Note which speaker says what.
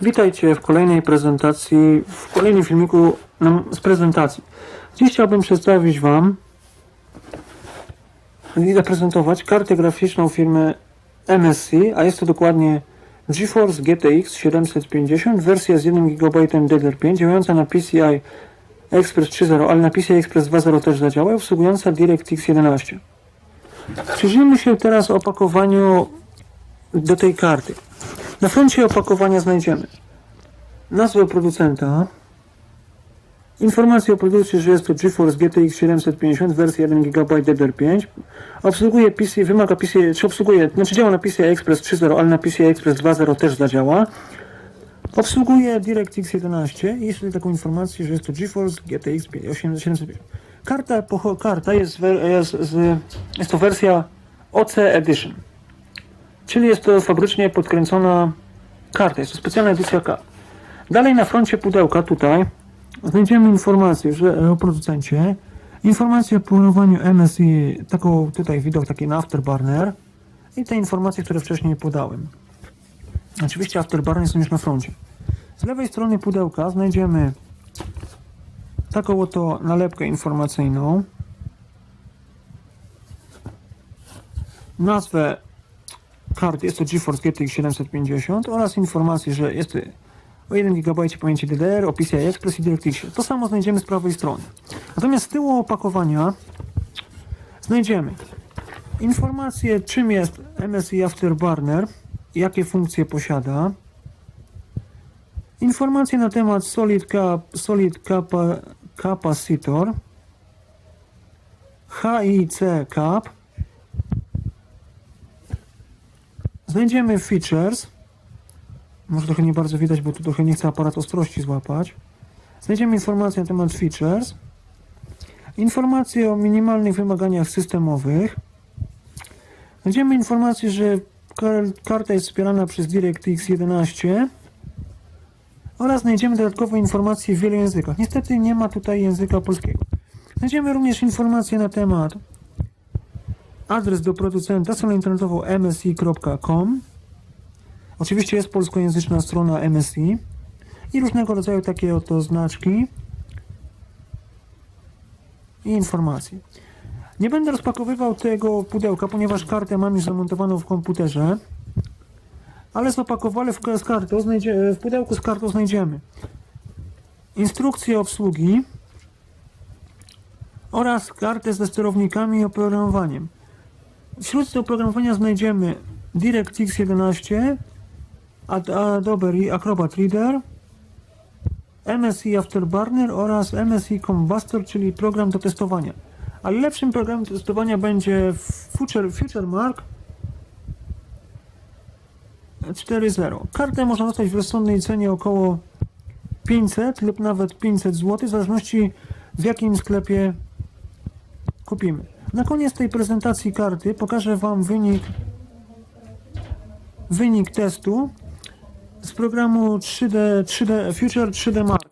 Speaker 1: Witajcie w kolejnej prezentacji, w kolejnym filmiku nam z prezentacji. Dziś chciałbym przedstawić Wam i zaprezentować kartę graficzną firmy MSC, a jest to dokładnie GeForce GTX 750, wersja z 1 GB DDR5, działająca na PCI Express 3.0, ale na PCI Express 2.0 też zadziała, obsługująca DirectX 11. Przyjrzyjmy się teraz opakowaniu do tej karty. Na froncie opakowania znajdziemy nazwę producenta, informację o produkcie, że jest to GeForce GTX 750 wersja 1 GB DDR5, obsługuje PC, wymaga PC, czy obsługuje, znaczy działa na PCI Express 3.0, ale na PCI Express 2.0 też zadziała. Obsługuje DirectX 11 i jest tutaj taką informację, że jest to GeForce GTX 750. Karta, karta jest, jest, z, jest to wersja OC Edition. Czyli jest to fabrycznie podkręcona karta, jest to specjalna edycja K. Dalej na froncie pudełka tutaj znajdziemy informację że, o producencie, informację o płynowaniu MSI, taką tutaj widok taki na Afterburner i te informacje, które wcześniej podałem. Oczywiście Afterburner są już na froncie. Z lewej strony pudełka znajdziemy taką oto nalepkę informacyjną, nazwę karty jest to GeForce GTX 750 oraz informacje, że jest o 1 GB pamięci DDR, o PCI Express i DirectX. To samo znajdziemy z prawej strony. Natomiast z tyłu opakowania znajdziemy informację, czym jest MSI Afterburner, jakie funkcje posiada, informacje na temat Solid, Cap, Solid Capa, Capacitor, HIC Cap, Znajdziemy features. Może trochę nie bardzo widać, bo tu trochę nie chce aparat ostrości złapać. Znajdziemy informacje na temat features. Informacje o minimalnych wymaganiach systemowych. Znajdziemy informację, że kar- karta jest wspierana przez DirectX 11. Oraz znajdziemy dodatkowe informacje w wielu językach. Niestety nie ma tutaj języka polskiego. Znajdziemy również informacje na temat adres do producenta, stronę internetową msi.com. Oczywiście jest polskojęzyczna strona MSI i różnego rodzaju takie oto znaczki i informacje. Nie będę rozpakowywał tego pudełka, ponieważ kartę mam już zamontowaną w komputerze, ale w, z znajdzie, w pudełku z kartą znajdziemy instrukcję obsługi oraz kartę ze sterownikami i oprogramowaniem. Wśród tego oprogramowania znajdziemy DirectX 11, Ad- Adobe Acrobat Reader, MSI Afterburner oraz MSI Combustor, czyli program do testowania. Ale lepszym programem do testowania będzie Future, FutureMark 4.0. Kartę można dostać w rozsądnej cenie około 500 lub nawet 500 zł, w zależności w jakim sklepie kupimy. Na koniec tej prezentacji karty pokażę Wam wynik, wynik testu z programu 3D, 3D Future 3D Mark.